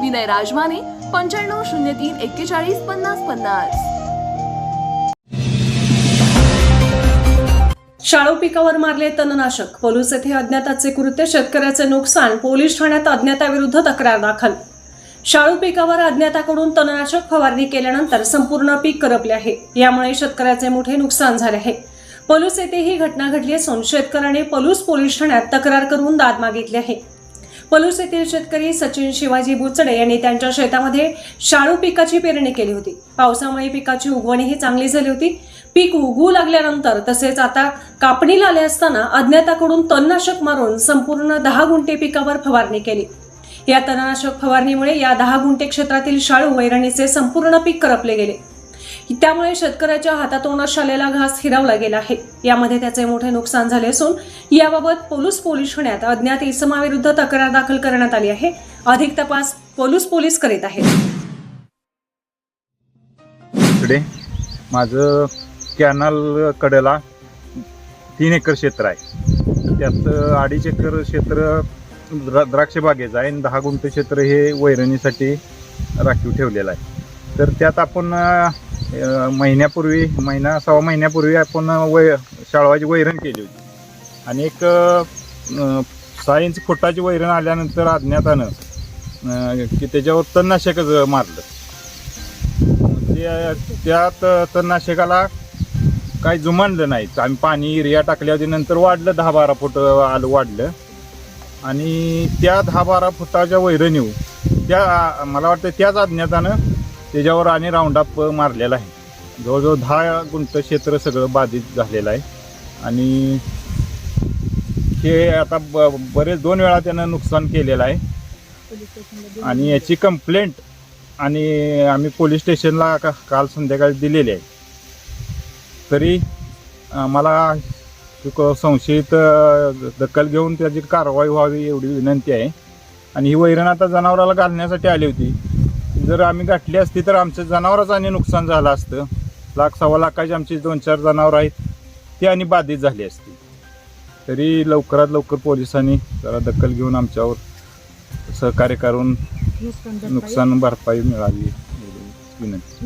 विनय राजमाने पंच्याण्णव शून्य तीन एक्केचाळीस पन्नास पन्नास. शाळू पिकावर मारले तणनाशक. पोलीस येथे अज्ञाताचे कृत्य शेतकऱ्याचे नुकसान पोलीस ठाण्यात अज्ञाताविरुद्ध तक्रार दाखल. शाळू पिकावर अज्ञाताकडून तणनाशक फवारणी केल्यानंतर संपूर्ण पीक करपले आहे. यामुळे शेतकऱ्याचे मोठे नुकसान झाले आहे. पलूस येथे ही घटना घडली असून शेतकऱ्याने पलूस पोलीस ठाण्यात तक्रार करून दाद मागितली आहे. पलूस येथील शेतकरी सचिन शिवाजी बुचडे यांनी त्यांच्या शेतामध्ये शाळू पिकाची पेरणी केली होती. पावसामुळे पिकाची उगवणीही चांगली झाली होती. पीक उगवू लागल्यानंतर तसेच आता कापणीला आले असताना अज्ञाताकडून तणनाशक मारून संपूर्ण दहा गुंठे पिकावर फवारणी केली. या तणनाशक फवारणीमुळे या दहा गुंठे क्षेत्रातील शाळू वैरणीचे संपूर्ण पीक करपले गेले. त्यामुळे शेतकऱ्याच्या हातातून शालेला घास हिरावला गेला आहे. यामध्ये त्याचे मोठे नुकसान झाले असून याबाबत पोलूस पोलीस ठाण्यात अज्ञात इसमाविरुद्ध तक्रार दाखल करण्यात आली आहे. अधिक तपास पोलूस पोलीस करीत आहेत. इकडे माझं कॅनल कडेला तीन एकर क्षेत्र आहे. त्यात अडीच एकर क्षेत्र द्राक्ष बागेचं आहे आणि दहा गुंठ क्षेत्र हे वैरणीसाठी राखीव ठेवलेलं आहे. तर त्यात आपण महिन्यापूर्वी महिना सव्वा महिन्यापूर्वी आपण वै शाळवाची वैरण केली होती. आणि एक सहा इंच फुटाची वैरण आल्यानंतर अज्ञातानं की त्याच्यावर तणनाशकच मारलं. त्या त्यात तणनाशकाला काही जुमानलं नाही. आम्ही पाणी युरिया टाकल्या नंतर वाढलं दहा बारा फुट आलं वाढलं. आणि त्या दहा बारा फुटाच्या वैरणीव त्या मला वाटतं त्याच अज्ञातानं त्याच्यावर आणि राऊंडअप मारलेला आहे. जवळजवळ दहा गुंठ क्षेत्र सगळं बाधित झालेलं आहे. आणि हे आता ब बरेच दोन वेळा त्यानं नुकसान केलेलं आहे. आणि याची कंप्लेंट आणि आम्ही पोलीस स्टेशनला का काल संध्याकाळी दिलेली आहे. तरी मला संशयित दखल घेऊन त्याची कारवाई व्हावी एवढी विनंती आहे. आणि ही वैरण आता जनावराला घालण्यासाठी आली होती. जर आम्ही गाठली असती तर आमचं जनावराचं आणि नुकसान झालं असतं. लाख सव्वा लाखाची आमची दोन चार जनावरं आहेत ती आणि बाधित झाली असती. तरी लवकरात लवकर पोलिसांनी जरा दखल घेऊन आमच्यावर सहकार्य करून नुकसान भरपाई. मिळावी विनंती.